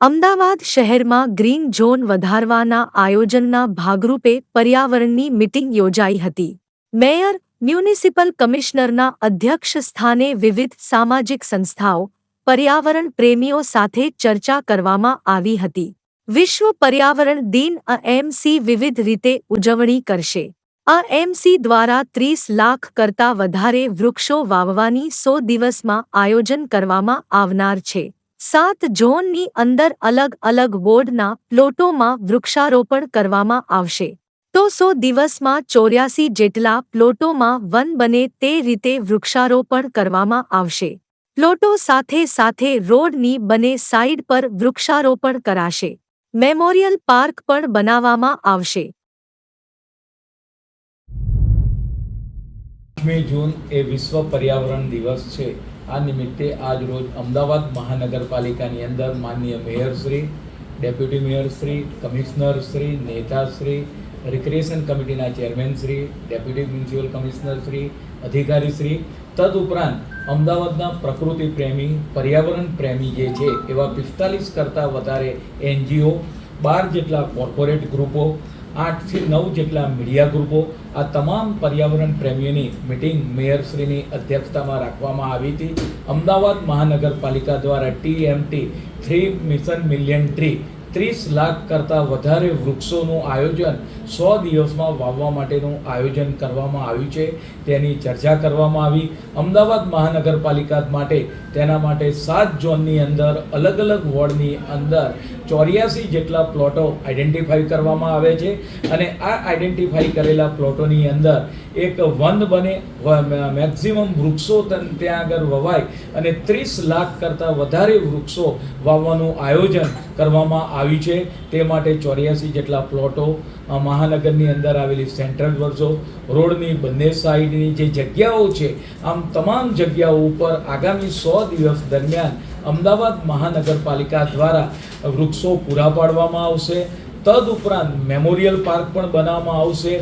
અમદાવાદ શહેરમાં green zone વધારવાના આયોજનના ભાગરૂપે પર્યાવરણની મિટિંગ યોજાઈ હતી. મેયર, મ્યુનિસિપલ કમિશનરના અધ્યક્ષ સ્થાને વિવિધ સામાજિક સંસ્થાઓ, પર્યાવરણ પ્રેમીઓ સાથે ચર્ચા કરવામાં આવી હતી. વિશ્વ પર્યાવરણ દિન એમસી વિવિધ રીતે ઉજવણી કરશે. એમસી દ્વારા ત્રીસ લાખ કરતા વધારે વૃક્ષો વાવવાની સો દિવસમાં આયોજન કરવામાં આવનાર છે. સાત ઝોનની અંદર અલગ અલગ વોર્ડના પ્લોટોમાં વૃક્ષારોપણ કરવામાં આવશે. તો સો દિવસમાં ચોર્યાસી જેટલા પ્લોટોમાં વન બને તે રીતે વૃક્ષારોપણ કરવામાં આવશે. પ્લોટો સાથે સાથે રોડની બને સાઇડ પર વૃક્ષારોપણ કરાશે. મેમોરિયલ પાર્ક પણ બનાવવામાં આવશે. પાંચમી જૂન એ વિશ્વ પર્યાવરણ દિવસ છે. આ નિમિત્તે આજ રોજ અમદાવાદ મહાનગરપાલિકાની અંદર માનનીય મેયરશ્રી ડેપ્યુટી મેયરશ્રી કમિશનરશ્રી નેતાશ્રી રિક્રિએશન કમિટીના ચેરમેનશ્રી ડેપ્યુટી મ્યુનિસિપલ કમિશનરશ્રી અધિકારીશ્રી તદુપરાંત અમદાવાદના પ્રકૃતિ પ્રેમી, પર્યાવરણ પ્રેમી જે છે એવા પિસ્તાલીસ કરતાં વધારે એનજીઓ, બાર જેટલા કોર્પોરેટ ગ્રુપો આઠથી નવ જેટલા મીડિયા ગ્રુપો આ તમામ પર્યાવરણ પ્રેમીઓની મિટિંગ મેયરશ્રીની અધ્યક્ષતામાં રાખવામાં આવી હતી. અમદાવાદ મહાનગરપાલિકા દ્વારા TMT three mission million tree ત્રીસ લાખ કરતાં વધારે વૃક્ષોનું આયોજન સો દિવસમાં વાવવા માટેનું આયોજન કરવામાં આવ્યું છે. તેની ચર્ચા કરવામાં આવી. અમદાવાદ મહાનગરપાલિકા માટે તેના માટે સાત ઝોનની અંદર અલગ અલગ વોર્ડની અંદર ચોર્યાસી જેટલા પ્લોટો આઈડેન્ટિફાઈ કરવામાં આવે છે અને આ આઈડેન્ટિફાઈ કરેલા પ્લોટોની અંદર એક વન બને મેક્સિમમ વૃક્ષો ત્યાં આગળ વવાય અને ત્રીસ લાખ કરતાં વધારે વૃક્ષો વાવવાનું આયોજન કરવામાં આવ્યું છે. તે માટે ચોર્યાસી જેટલા પ્લોટો મહાનગરની અંદર આવેલી સેન્ટ્રલ વર્ષો રોડની બંને સાઈડની જે જગ્યાઓ છે, આમ તમામ જગ્યાઓ ઉપર આગામી સો દિવસ દરમિયાન અમદાવાદ મહાનગરપાલિકા દ્વારા વૃક્ષો પૂરા પાડવામાં આવશે. તદુપરાંત મેમોરિયલ પાર્ક પણ બનાવવામાં આવશે.